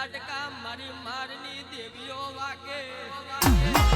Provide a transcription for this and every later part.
ઝાટકા મારી મારની દેવીઓ વાગે.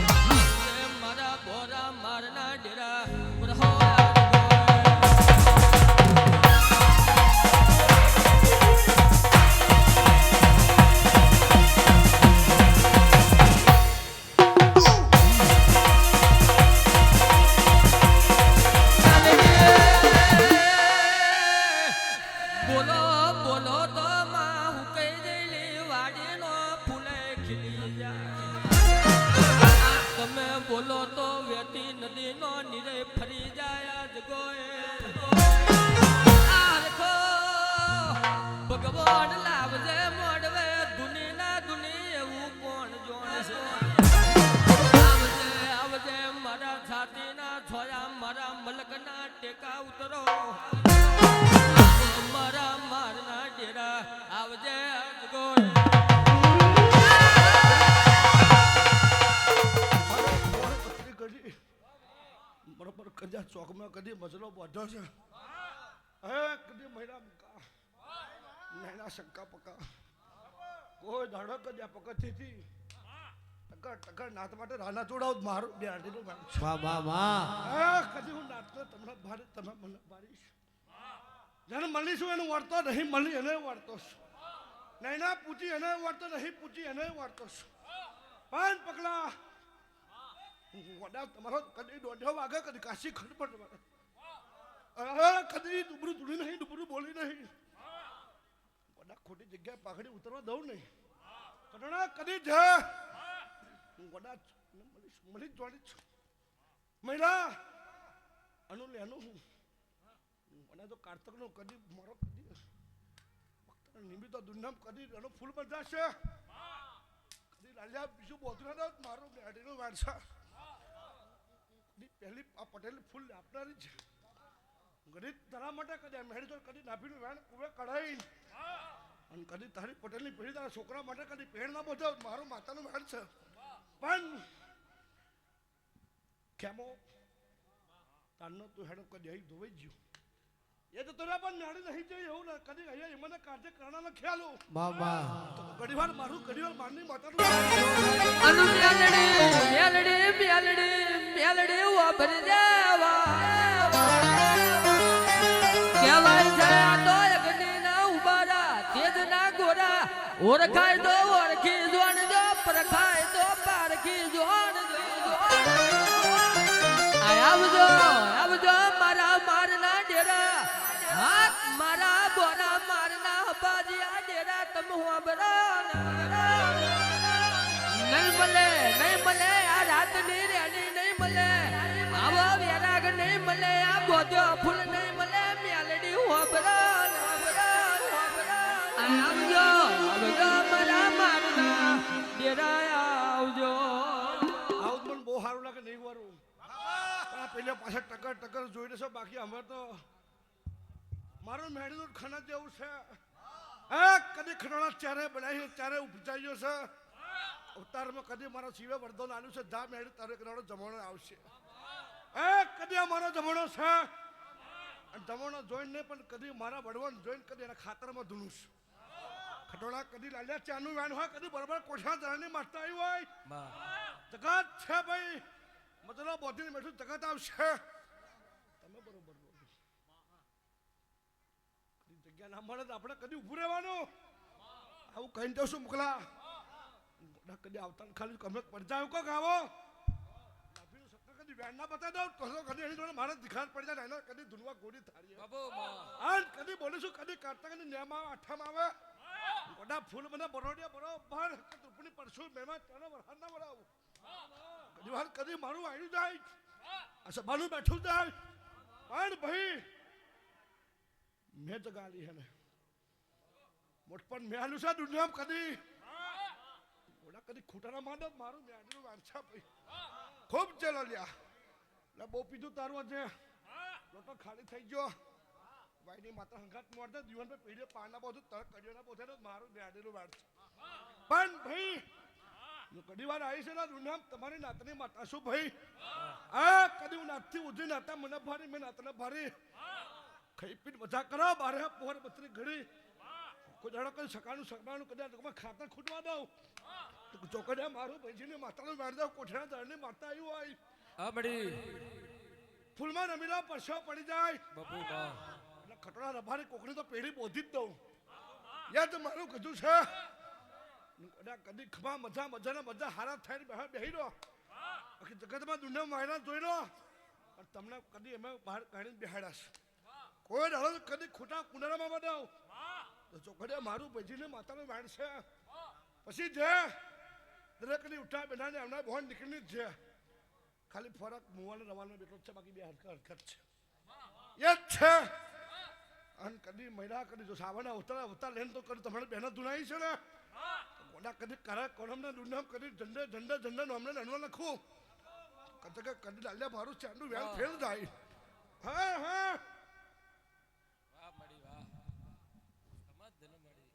ચોકમાં કદી મજલો બધો છે? હે કદી મહિના મુકા? નૈના શંકા પકા. કોઈ દાડો કદી પકડતી હતી ટકર ટકર નાત માટે રાના જોડાવ મારું બે આંટીનું. વાહ વાહ વાહ. હે કદી હું નાતનો તમને ભારે તમે મને ભારીશ જેને મળીશું એને વળતો નહીં મળી એને વળતો છું. નૈના પૂછી એને વળતો નહીં પૂછી એને વળતો છું. પણ પગલા વડા તમારો કદી દોઢો વાગે કદી કાશી ખડ પર તમારે અરે કદી ડુબરું ધૂળી નહીં ડુબરું બોલી નહીં વડા ખોટી જગ્યાએ પાઘડી ઉતરવા દઉં નહીં કટણા કદી જ હું વડા મળી જોડી છું મહિલા અનુ લેનું હું વડા તો કાર્તકનો કદી મારો કદી નિમિત્ત દુનિયામાં કદી એનો ફૂલ બંધાશે કદી લાલ્યા બીજું બોધું ના મારું બેડીનું વારસા પહેલી આ પટેલ ફૂલ આપનારી છે. ગરીબ તારા માટે કદી મેળ તો કદી નાભીનું વેણ કુવે કઢાઈ. અને કદી તારી પટેલની પેઢી તારા છોકરા માટે કદી પેણ ના બોધો. મારું માતાનું વેણ છે. પણ કેમો? તારનો તું હેડો કદી આવી ધોવાઈ ગયું. એ તો તને પણ નાડી નહીં જઈ એવું ના. કદી અહીંયા મને કાઢે કરણાનો ખ્યાલ હો. વાહ ઘડીવાર મારું ઘડીવાર માની માતા માતાનું. અનુ મ્યાલડી મ્યાલડી મ્યાલડી મ્યાલડી વાપર દેવા. કહેવાય છે આ તો અગ્નિના ઉબારા તેજના ગોરા. ઓળખાય તો ઓળખી જોણ જો પારખી. મારા બોરા મારના હબાજીયા ડેરા તમે હોબરા નહીં મળે નહીં મળે, આ રાતની રેડી નહીં મળે. આવો વેરાગ નહીં મળે, આ બોધો ફૂલ નહીં મળે. મેલડી હોબરા આવજો આવજો મારા મારના ડેરા, આવજો. આવું તો બહુ સારું લાગે નહીં વારું. પણ પેલા પાછા ટકર ટકર જોઈ લેશો, બાકી અમે તો મારું મેળીનું ખના જેવું છે. એ કદી ખણોણા ચારે બનાવી ચારે ઉપજાયો છે. અવતારમાં કદી મારો શિવે વરદાન આવ્યું છે ધા મેળી તારે કરાડો જમણો આવશે. એ કદી આ મારો જમાનો છે? અને જમણો જોઈને નહીં પણ કદી મારા વડવાન જોઈને કદી એના ખાતરમાં ધૂનું છું. ખટોળા કદી લાલ્યા ચાનું વેણ હોય કદી બરાબર કોઠા ધરાની મારતા આવી હોય. જગત છે ભાઈ. મતલબ બોધીને બેઠું જગત આવશે તમે બરોબર બોલો કદી જગ્યા ના મળે તો આપણે કદી ઊભું રહેવાનું? આવું કહીને જશું મોકલા. મોટા કદી આવતા ખાલી અમે પડજાયો કોક સત્તર કદી વેણ ના બતાવી દઉં? તો તો કદી એની જોડે મારે દિખાત પડી જાય એના કદી ધૂનવા ગોળી થાળી આન કદી બોલીશું કદી કાઢતા કદી નેમાં આઠામાં આવે. ગોડા ફૂલ મને બરોડિયા બરોબર. રૂપની પડશું મેમાં તને વરહાદ ના વરાવું કદી વાર કદી મારું આવ્યું જાય. આ સભાનું બેઠું જાય. પણ ભાઈ મેં જગાલી હે ને મોટપણ મેલું છે, દુનિયામ કદી. ઓલા કદી ખૂટાના માંડો, મારું મેલું વાંચા ભાઈ ખૂબ ચલો લ્યા એટલે બહુ પીધું તારું આજે. લોટો ખાલી થઈ ગયો. ભાઈની માતા હંગાત મોરતા જીવન પર પીડે પાના પોતે તરત કર્યો ના પોતે મારું મેડેલું વાંચ પણ ભાઈ જો કદી વાર આવી છે ને, દુનિયામ તમારી નાતની માતા શું ભાઈ. આ કદી હું નાતથી ઉધી નાતા, મને ભારી, મેં નાતને ભારી. ખાઈ પીટ મજા કરો બારે પોર બત્રી ઘડી. કોઈ દાડો કઈ સકાળનું સકાળનું કદાચ ખાતા ખૂટવા દઉં. તો ચોકડિયા મારું ભાઈજીને માતાનું મારી દઉં કોઠાના દળની માતા આવ્યું હોય. હા બડી. ફૂલમાં રમીલા પરસો પડી જાય. બાપુ બા. એટલે ખટોળા રભારી કોકડી તો પેઢી બોધી જ દઉં. યાદ મારું કીધું છે. કદાચ કદી ખમા મજા મજાને મજા હારા થઈને બહાર બેહી રહો આખી જગતમાં દુનિયા માયરા જોઈ લો અને તમને કદી અમે બહાર કાઢીને બેહાડ્યા કોઈ ડાળો કદી ખોટા કુંડારામાં બનાવ તો ચોકડિયા મારું ભજીને માતાનું છે. પછી જે દરેકની ઉઠા બેઠાને એમના ભવન નીકળી જ છે. ખાલી ફરક મુવાનો રવાનો બેઠો છે બાકી બે હરકત હરકત છે. એ જ છે. અને કદી મહિલા કદી જો સાવન અવતાર ઉતાર લઈને તો કદી તમારે બહેનો ધુનાઈ છે ને? કોના કદી કરા કોણમને દુનામ કદી ઝંડે ઝંડે ઝંડે નોમને નણવા લખું. કદી કદી લાલ્યા મારું ચાંદુ વેલ ફેલ થાય. હા હા વાહ મળી વાહ સમાજ ધન મળી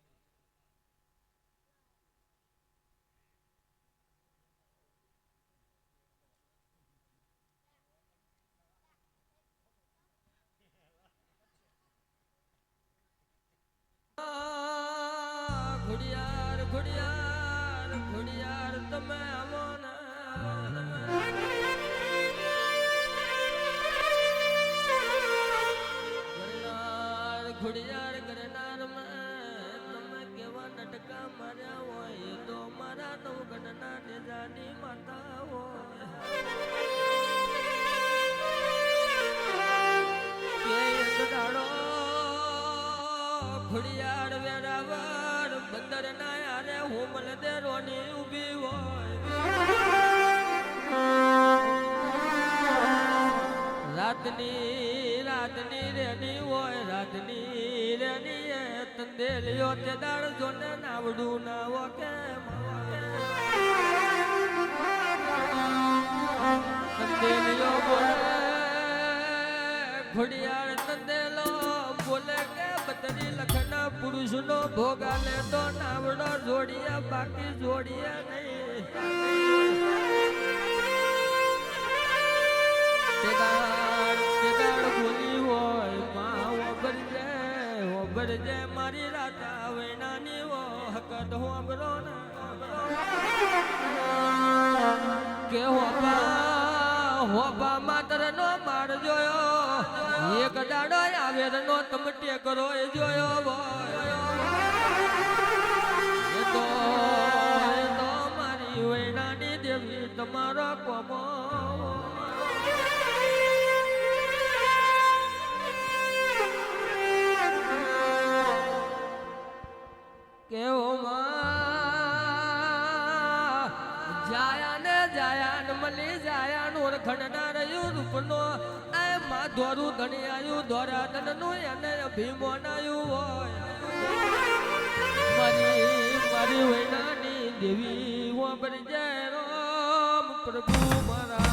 ઘોડિયાર ઘોડિયાર ઘોડિયાર, તમે આવો ગરનાર, ઘોડિયાર, ગરનાર તમે કેવા નટકા માર્યા હોય તો મારા નવ ગણના નેજાની માતા હોય. કે એક બંદર ના યારે હુમલ દે રોની ઊભી હોય. રાતની રાતની રેની હોય, રાતની રેની એ તંદેલિયો તે દાળ જોને નાવડું ના વો કે તંદેલિયો બોલે, ઘોડિયાળ તંદેલો બોલે કે બદરી લખના પુરુષનો ભોગાલે તો નાવડો જોડીએ, બાકી જોડીએ નહીં. ભૂલી હોય, માં ઓબરજે ઓબરજે મારી રાતા વૈનાની વો હકત હોબરો ને કે હોબા હોબા માત્ર નો માર જોયો. એક દાડો આવે નો તમટે કરો એ જોયો એ તો મારી વૈનાની દેવી, તમારો કોમો દોરું ધણિયાયું આયું દોરા ધનનું એને ભીમો નાયું હોય. મારી મારી વૈનાની દેવી જય રામ પ્રભુ મારા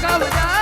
calma.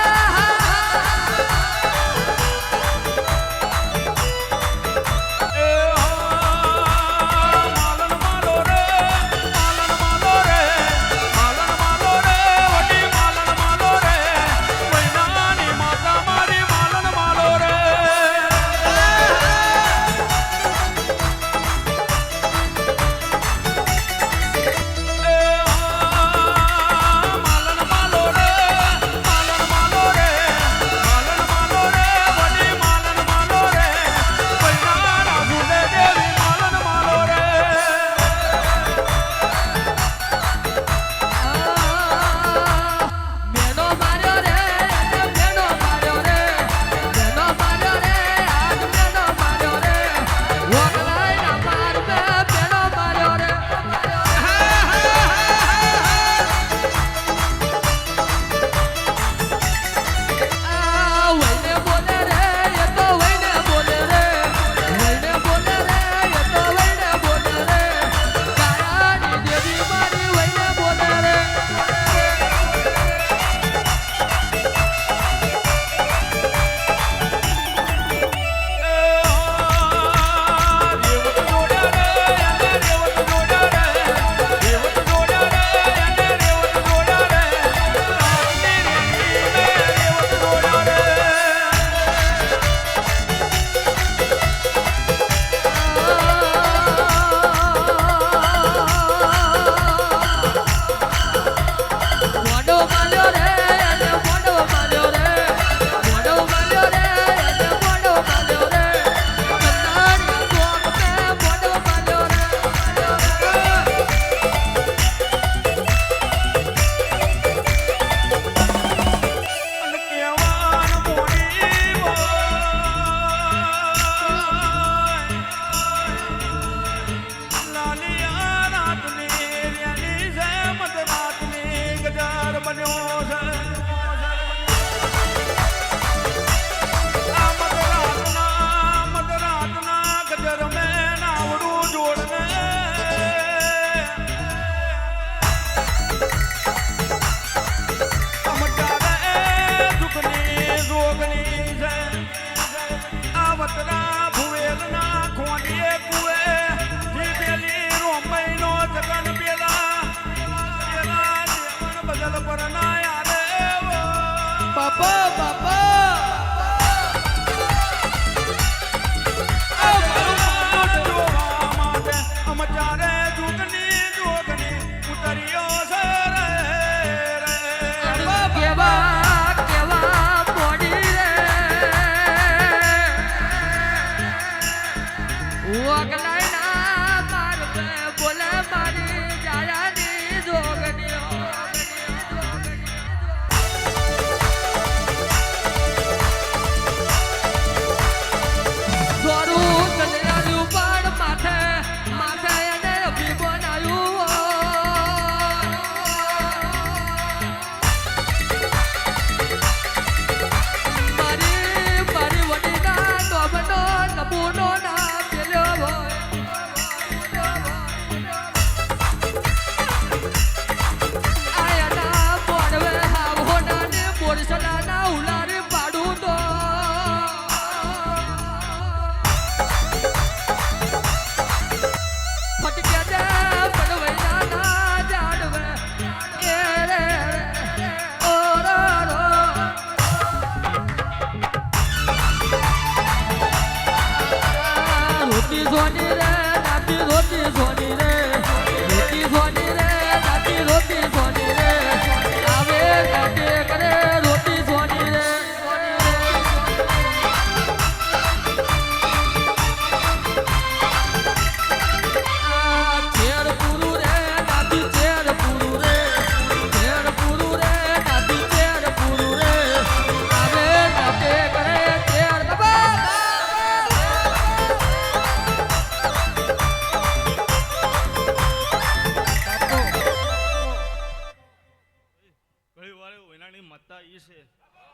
લાગી છે.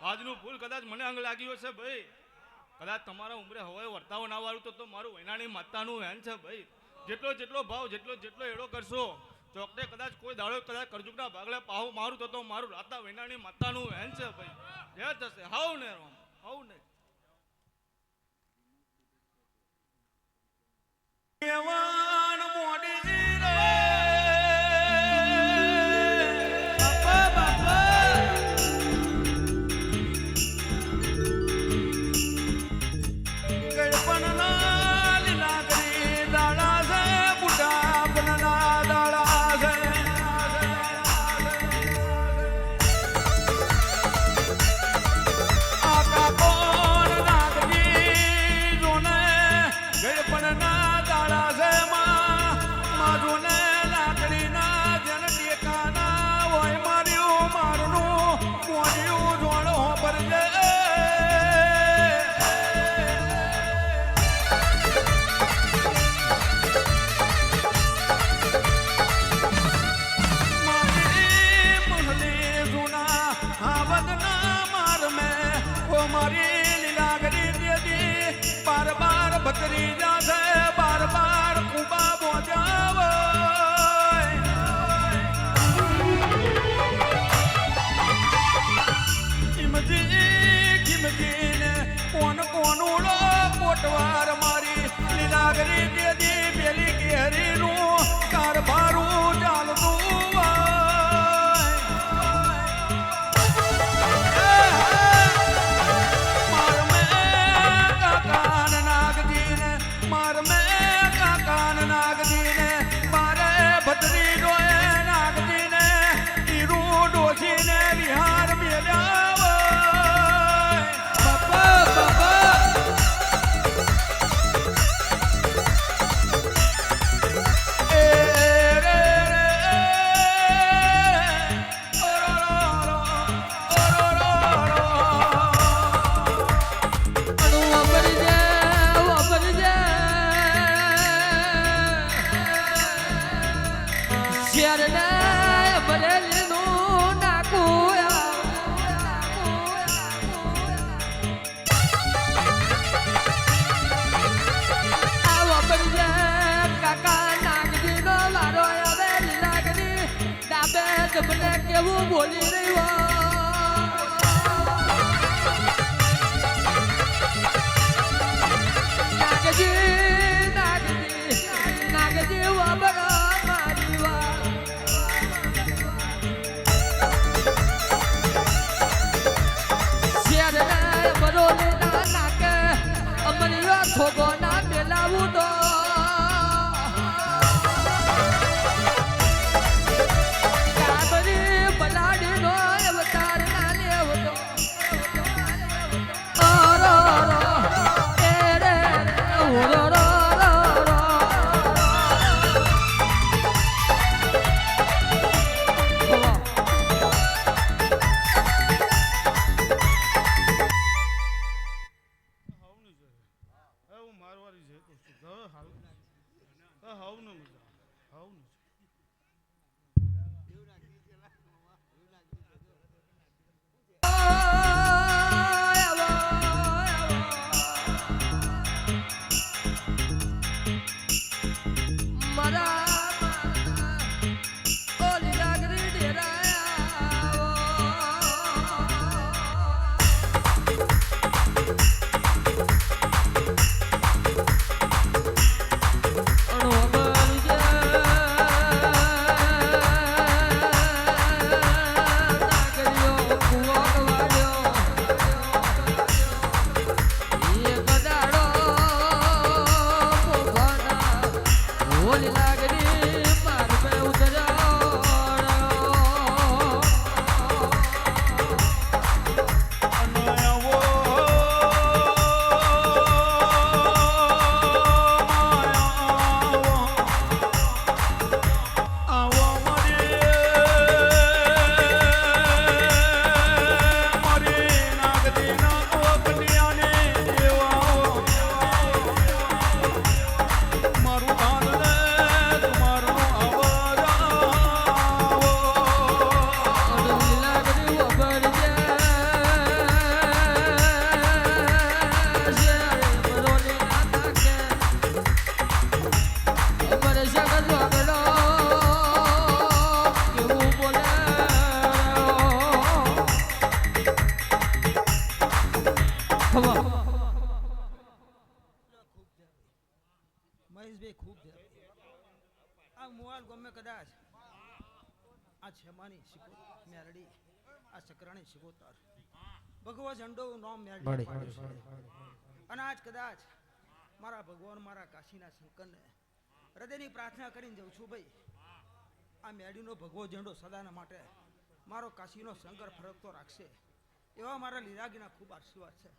આજનું ફૂલ કદાચ મને અંગ લાગ્યો છે ભાઈ. કદાચ તમારા ઉંમરે હવે વર્તાવો ના વાળું તો મારું વૈનાણી માતાનું વહેન છે ભાઈ. જેટલો જેટલો ભાવ, જેટલો જેટલો એડો કરશો ચોકડે કદાચ કોઈ દાડો કદાચ કરજુકના ભાગલે પાહુ મારું તો મારું રાતા વૈનાણી માતાનું વહેન છે ભાઈ. જે થશે હાવ ને રામ? હાવ ને? કેવાન કિમજીને કોણ કોનું લો કોટવાર મારી લીલાગરી દેદી પેલી કેરીનું કારભારું ચાલતું ના નાકે અમરીઓ છોગો ના છેમાની મેરડી. આ ભગવો ઝંડો નામ મેરડી અને આજ કદાચ મારા ભગવાન મારા કાશીના શંકરને હૃદયની પ્રાર્થના કરીને જઉં છું ભાઈ. આ મેરડીનો ભગવો ઝંડો સદાના માટે મારો કાશીનો શંકર ફરકતો રાખશે. એવા મારા લીરાગીના ખૂબ આશીર્વાદ છે.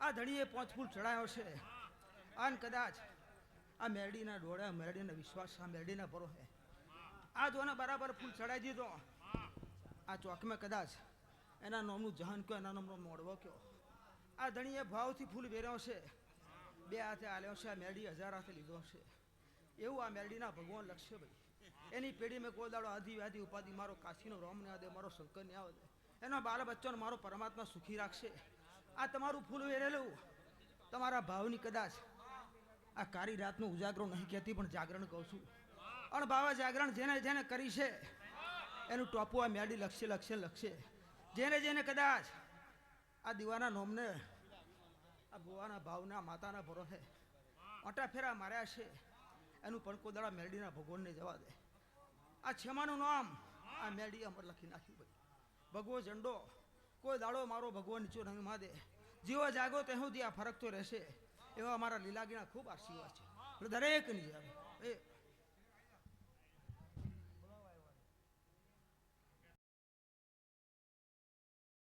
આ ધણીએ પાંચ ફૂલ ચડાયો છે. અને કદાચ આ મેરડીના ડોળા મેરડીના વિશ્વાસ આ મેરડીના ભરો હે આ જોને બરાબર ફૂલ ચડાવી દીધો. આ ચોકમાં કદાચ એના નામનું જહાન કયો, એના નામનો મોડવો કયો. આ ધણીએ ભાવથી ફૂલ વેર્યો છે. બે હાથે આલ્યો છે, આ મેરડી હજાર હાથે લીધો છે. એવું આ મેરડીના ભગવાન લક્ષ્ય ભાઈ. એની પેઢી મેં કોદાડો દાડો આદિ વ્યાધિ ઉપાધિ મારો કાશીનો રોમ ને આવે મારો શંકર ને આવે એનો બાલ બચ્ચોને મારો પરમાત્મા સુખી રાખશે. આ તમારું ફૂલ વેરેલું. તમારા ભાવની કદાચ આ કારી રાતનો ઉજાગરો નહીં કહેતી, પણ જાગરણ કહું છું. અને બાવા જાગરણ જેને જેને કરી છે, એનું ટોપું આ મેડી લખશે લખશે લખશે. જેને જેને કદાચ આ દીવાના નોમને, આ ભુવાના ભાવના, માતાના ભરોસે ઓટા ફેરા માર્યા છે, એનું પણ કોઈ દાડા મેરડીના ભગવાનને જવા દે. આ છેમાનું નામ આ મેરડી અમર લખી નાખ્યું ભાઈ. ભગવો ઝંડો, કોઈ દાડો મારો ભગવાન નીચો નહીં માં દે જીવો જાગો તે સુધી આ ફરક તો રહેશે, એવા મારા લીલાગીના ખૂબ આશીર્વાદ છે. દરેકની આવે એ